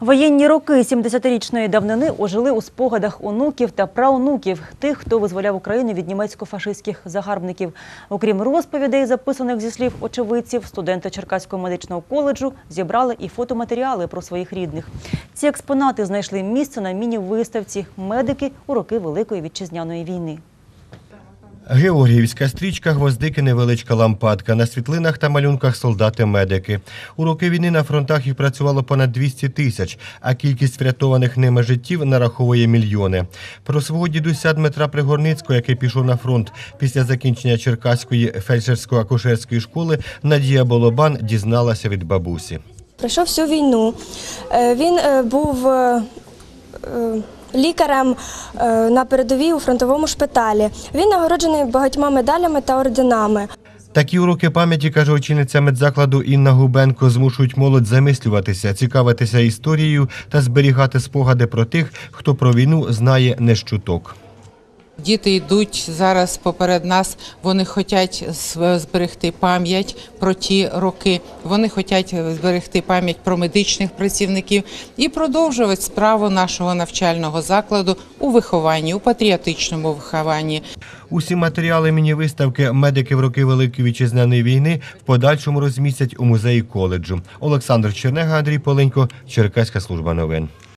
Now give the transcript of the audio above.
Воєнні роки 70-річної давнини ожили у спогадах онуків та праонуків тих, хто визволяв Україну від німецько-фашистських загарбників. Окрім розповідей, записаних зі слів очевидців, студенти Черкаського медичного коледжу зібрали і фотоматеріали про своїх рідних. Ці експонати знайшли місце на міні-виставці «Медики у роки Великої вітчизняної війни». Георгіївська стрічка, гвоздики, невеличка лампадка. На світлинах та малюнках солдати-медики. У роки війни на фронтах їх працювало понад 200 тисяч, а кількість врятованих ними життів нараховує мільйони. Про свого дідуся Дмитра Пригорницького, який пішов на фронт після закінчення Черкаської фельдшерсько-акушерської школи, Надія Боломан дізналася від бабусі. Пройшов всю війну. Е, Він е, був е, лікарем е, на передовій у фронтовому шпиталі. Він нагороджений багатьма медалями та орденами. Такі уроки пам'яті, каже очільниця медзакладу Інна Губенко, змушують молодь замислюватися, цікавитися історією та зберігати спогади про тих, хто про війну знає не щуток. Діти йдуть зараз поперед нас. Вони хочуть зберегти пам'ять про ті роки. Вони хочуть зберегти пам'ять про медичних працівників і продовжувати справу нашого навчального закладу у вихованні, у патріотичному вихованні. Усі матеріали міні-виставки медики в роки Великої вітчизняної війни в подальшому розмістять у музеї коледжу. Олександр Чернега, Андрій Поленько, Черкаська служба новин.